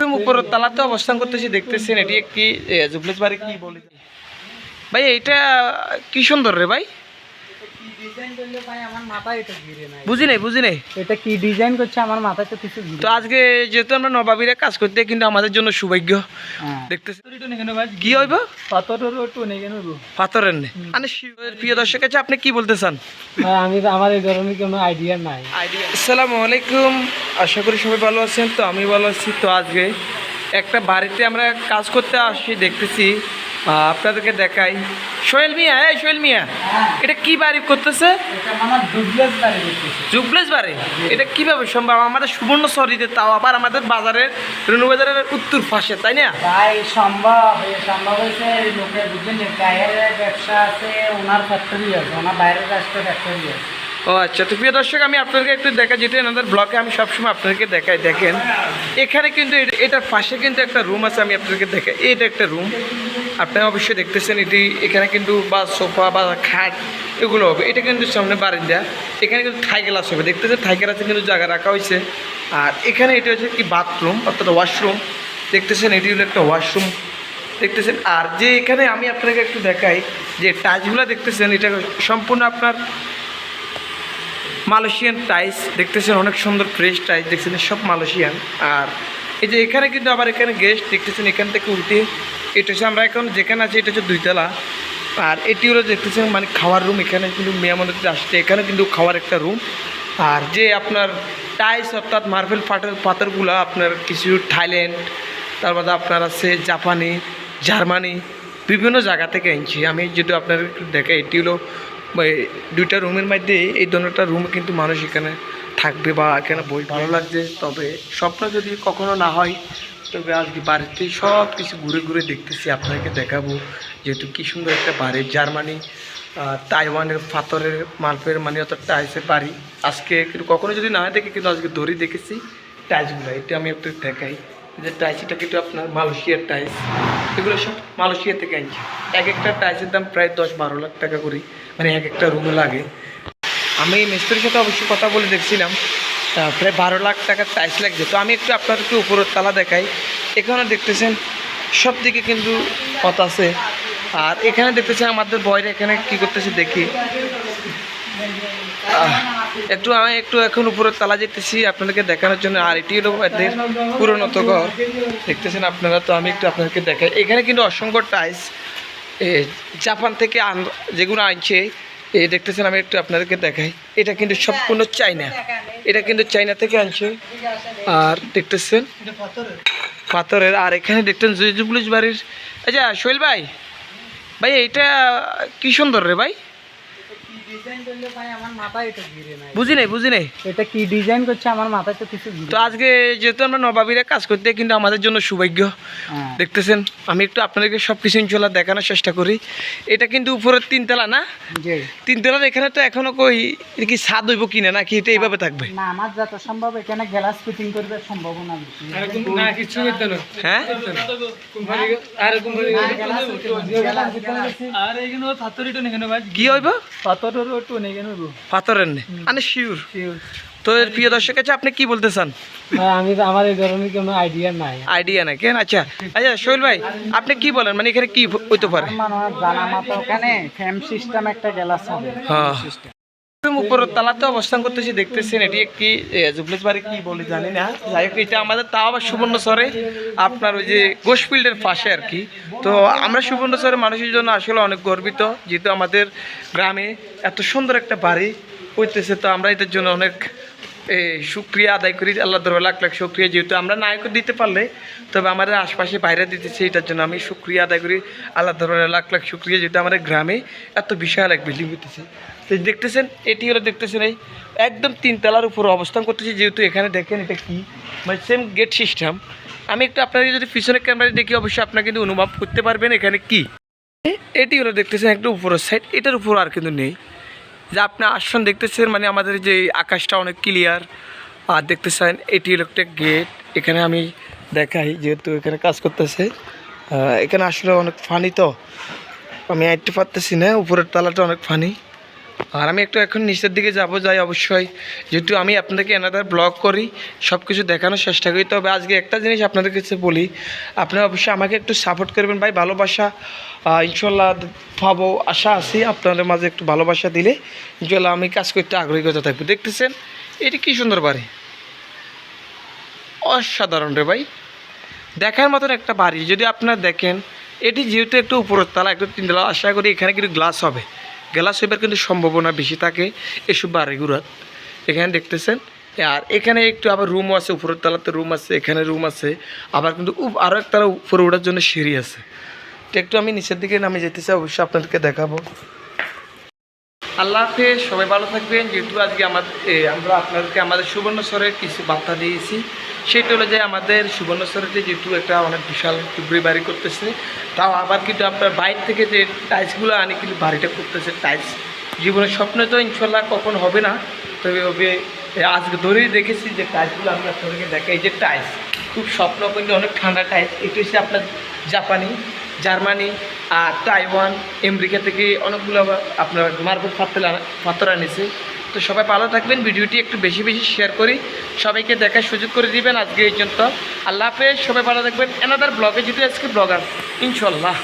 উপরের তালাতে অবস্থান করতেছি, দেখতেছেন এটি একটি জুবলেস বাড়ি কি বলে? ভাই এটা কি সুন্দর রে ভাই? বুঝি নাই বুঝি নাই? এটা কি ডিজাইন করছে আমার মাথায় তো কিছু তো আজকে যেহেতু আমরা নবাবিরা কাজ করতে কিন্তু আমাদের জন্য সৌভাগ্য। হ্যাঁ। দেখতেছি। কি হইব? পাথরের একটু নেই কেন গো? পাথরের নে। মানে শিবের প্রিয় দর্শক আছে আপনি কি ভাই, আমি আমার এই ধরনের কোনো আইডিয়া নাই। আসসালামু আলাইকুম। আশা করি সবাই ভালো আছেন। তো আমি ভালো আছি। তো আজকে একটা বাড়িতে আমরা কাজ করতে আসি দেখতেছি। আপনাদেরকে দেখাই। সোহেল মিয়া হ্যাঁ সোহেল মিয়া এটা কি বাড়ি করতেছে? জুবলেস বাড়ি এটা কীভাবে সম্ভব? আমাদের সুবর্ণ সরিতে তাও আবার আমাদের বাজারের রেণু বাজারের উত্তর পাশে তাই না? ভাই সম্ভব সম্ভব হয়েছে এই লোকে বুঝছেন টায়ারের ব্যবসা আছে ওনার ফ্যাক্টরি আছে ওনার বাইরের রাষ্ট্রের ফ্যাক্টরি আছে। ও আচ্ছা তো প্রিয় দর্শক, আমি আপনাদেরকে একটু দেখা যেটা এনাদের ব্লগে আমি সবসময় আপনাদেরকে দেখাই, দেখেন। এখানে কিন্তু এট- এটার পাশে কিন্তু একটা রুম আছে, আমি আপনাদেরকে দেখাই। এটা একটা রুম আপনারা অবশ্যই দেখতেছেন, এটি এখানে কিন্তু বা সোফা বা খাট, এগুলো হবে। এটা কিন্তু সামনে বারিন্দা। এখানে কিন্তু থাই গ্লাস হবে। দেখতেছেন, থাই গ্লাসে কিন্তু জায়গা রাখা হয়েছে। আর এখানে এটা হচ্ছে কি বাথরুম অর্থাৎ ওয়াশরুম দেখতেছেন, এটি হলো একটা ওয়াশরুম দেখতেছেন, আর যে এখানে আমি আপনাকে একটু দেখাই, যে টাচগুলো দেখতেছেন, এটা সম্পূর্ণ আপনার মালয়েশিয়ান টাইস দেখতেছেন, অনেক সুন্দর ফ্রেশ টাইস দেখছেন, সব মালয়েশিয়ান। আর এই যে এখানে কিন্তু আবার এখানে গেস্ট দেখতেছেন, এখান থেকে উল্টে এটা হচ্ছে আমরা এখন যেখানে আছি, এটা হচ্ছে দুইতলা। আর এটি হলো দেখতেছেন মানে খাওয়ার রুম এখানে কিন্তু মেয়ামন্দির আসছে, এখানে কিন্তু খাওয়ার একটা রুম আর যে আপনার টাইস অর্থাৎ মার্বেল পাথর পাথরগুলো আপনার কিছু থাইল্যান্ড, তারপরে আপনার আছে জাপানি, জার্মানি, বিভিন্ন জায়গা থেকে আনছি আমি যদি আপনার দেখাই, এটি হলো দুইটা রুমের মধ্যে এই দোনোটা রুম কিন্তু মানুষ এখানে থাকবে বা এখানে বই ভালো লাগছে। তবে স্বপ্ন যদি কখনো না হয়, তবে আজকে বাড়িতে সব কিছু ঘুরে ঘুরে দেখতেছি, আপনাকে দেখাবো যেহেতু কি সুন্দর একটা বাড়ি। জার্মানি তাইওয়ানের পাথরের মালপের মানে অর্থাৎ টাইসের বাড়ি। আজকে কিন্তু কখনো যদি না দেখি, কিন্তু আজকে দড়ি দেখেছি টাইলসগুলো এটা আমি একটু দেখাই। যে টাইস এটা কিন্তু আপনার মালয়েশিয়ার টাইস। এগুলো সব মালয়েশিয়া থেকে আনছি। এক একটা টাইসের দাম প্রায় দশ বারো লাখ টাকা করে মানে এক একটা রুমে লাগে। আমি মিস্ত্রির সাথে অবশ্যই কথা বলে দেখছিলাম প্রায় বারো লাখ টাকার টাইস লাগছে। তো আমি একটু আপনাদেরকে উপরের তালা দেখাই। এখানে দেখতেছেন সব দিকে কিন্তু পথ আছে। আর এখানে দেখতেছেন আমাদের বয়রা এখানে কি করতেছে দেখি। একটু আমি একটু এখন উপরের তালা যেতেছি আপনাদেরকে দেখানোর জন্য। আর এটি হলো এদের পুরোনো তো ঘর। দেখতেছেন আপনারা তো আমি একটু আপনাদেরকে দেখাই। এখানে কিন্তু অসংখ্য টাইস এ, জাপান থেকে আন যেগুলো আনছে এ দেখতেছেন আমি একটু আপনাদেরকে দেখাই। এটা কিন্তু সম্পূর্ণ চাইনা এটা কিন্তু চাইনা থেকে আনছে। আর দেখতেছেন পাথরের। আর এখানে দেখতেন জুজুবুলিশ বাড়ির। আচ্ছা সোহেল ভাই ভাই এটা কি সুন্দর রে ভাই? বুঝি নাই বুঝি নাই? এটা কি ডিজাইন করছে আমার মাথায় তো কিছু তো আজকে যেহেতু আমরা নবাবিরা কাজ করতে কিন্তু আমাদের জন্য সৌভাগ্য। হ্যাঁ। দেখতেছেন আমি একটু আপনাদেরকে সব কিছু ইনশাল্লাহ দেখানোর চেষ্টা করি। এটা কিন্তু উপরের তিনতলা না? তিনতলার এখানে তো এখনও কই কি স্বাদ হইব কিনা নাকি এটা এইভাবে থাকবে? না আমার যত সম্ভব এখানে গ্লাস ফিটিং করবে সম্ভাবনা না কিছু করতে না। হ্যাঁ? আর কি হইব? গো? পাথরের নে মানে শিওর. তো এর প্রিয় দর্শক আছে আপনি কি বলতে চান? আমি তো আমার এই ধরনের কোনো আইডিয়া নাই। আইডিয়া নাই কেন? আচ্ছা আচ্ছা শৈল ভাই আপনি কি বলেন? মানে এখানে কি হইতে পারে? জানা মতো ওখানে ফ্যাম সিস্টেম একটা গ্লাস হবে। হ্যাঁ। উপরের তালাতে অবস্থান করতেছি বাড়ি কি জানি যাই হোক, এটা আমাদের আপনার ওই যে পাশে আর কি। তো আমরা মানুষের জন্য আসলে অনেক গর্বিত, যেহেতু আমাদের গ্রামে এত সুন্দর একটা বাড়ি হইতেছে, তো আমরা এটার জন্য অনেক এ, শুক্রিয়া আদায় করি আল্লাহ দরবার লাখ লাখ শুক্রিয়া। যেহেতু আমরা নায়ক দিতে পারলে তবে আমাদের আশপাশে বাইরে দিতেছে এটার জন্য আমি শুক্রিয়া আদায় করি আল্লাহ দরবারে লাখ লাখ শুক্রিয়া। যেহেতু আমাদের গ্রামে এত বিশাল এক বিল্ডিং হইতেছে। তো দেখতেছেন এটি হলো দেখতেছেন এই একদম তিনতলার উপর অবস্থান করতেছি। যেহেতু এখানে দেখেন এটা কি? মানে সেম গেট সিস্টেম আমি একটু আপনাকে যদি পিছনের ক্যামেরা দেখি অবশ্যই আপনারা কিন্তু অনুভব করতে পারবেন এখানে কি। এটি হলো দেখতেছেন একটু উপরের সাইড এটার উপর আর কিন্তু নেই। যে আপনি আসন দেখতেছেন মানে আমাদের যে আকাশটা অনেক ক্লিয়ার আর দেখতেছেন, এটি হলো একটা গেট এখানে আমি দেখাই যেহেতু এখানে কাজ করতেছে। এখানে আসলে অনেক ফানি তো। আমি আইটে পারতেছি না, উপরের তালাটা অনেক ফানি আর আমি একটু এখন নিচের দিকে যাব, যাই অবশ্যই। যেহেতু আমি আপনাদেরকে এনাদার ব্লগ করি সব কিছু দেখানোর চেষ্টা করি। তবে আজকে একটা জিনিস আপনাদের কাছে বলি, আপনারা অবশ্যই আমাকে একটু সাপোর্ট করবেন ভাই, ভালোবাসা ইনশাল্লাহ পাবো, আশা আছি আপনাদের মাঝে একটু ভালোবাসা দিলে। ইনশাল্লাহ আমি কাজ করতে আগ্রহীতা থাকব। দেখতেছেন, এটি কি সুন্দর বাড়ি। অসাধারণ রে ভাই। দেখার মতন একটা বাড়ি। যদি আপনারা দেখেন, এটি যেহেতু একটু উপরের তালা, একটু তিনতলা, আশা করি এখানে কিন্তু গ্লাস হবে। গ্লাস হইবার কিন্তু সম্ভাবনা বেশি থাকে এসব বাড়িগুলোর এখানে দেখতেছেন, আর এখানে একটু আবার রুমও আছে, উপরের তলাতে রুম আছে, এখানে রুম আছে, আবার কিন্তু আরও এক তালা উপরে ওঠার জন্য সিঁড়ি আছে। তো একটু আমি নিচের দিকে নামে যেতে চাই, অবশ্যই আপনাদেরকে দেখাবো। আল্লাহ হাফেজ, সবাই ভালো থাকবেন। যেহেতু আজকে আমাদের আমরা আপনাদেরকে আমাদের সুবর্ণস্বরের কিছু বার্তা দিয়েছি। সেটা হলো যে আমাদের সুবর্ণস্বরেতে যেহেতু একটা অনেক বিশাল টুকরি বাড়ি করতেছে, তাও আবার কিন্তু আপনার বাইরে থেকে যে টাইলসগুলো আনি কিন্তু বাড়িটা করতেছে টাইলস জীবনের স্বপ্ন তো ইনশাল্লাহ কখন হবে না, তবে হবে আজকে ধরেই দেখেছি যে টাইলসগুলো আমি আপনাদেরকে দেখাই যে টাইলস খুব স্বপ্ন কিন্তু অনেক ঠান্ডা টাইলস এটি হচ্ছে আপনার জাপানি, জার্মানি আর তাইওয়ান, আমেরিকা থেকে অনেকগুলো আপনার মার্বেল পাথর আনা- পাথর আনিছে। তো সবাই ভালো থাকবেন। ভিডিওটি একটু বেশি বেশি শেয়ার করি। সবাইকে দেখার সুযোগ করে দিবেন আজকে এই জন্য আল্লাহ হাফেজ, সবাই ভালো থাকবেন। এনাদার ব্লগে যদি আজকে ব্লগার ইনশাল্লাহ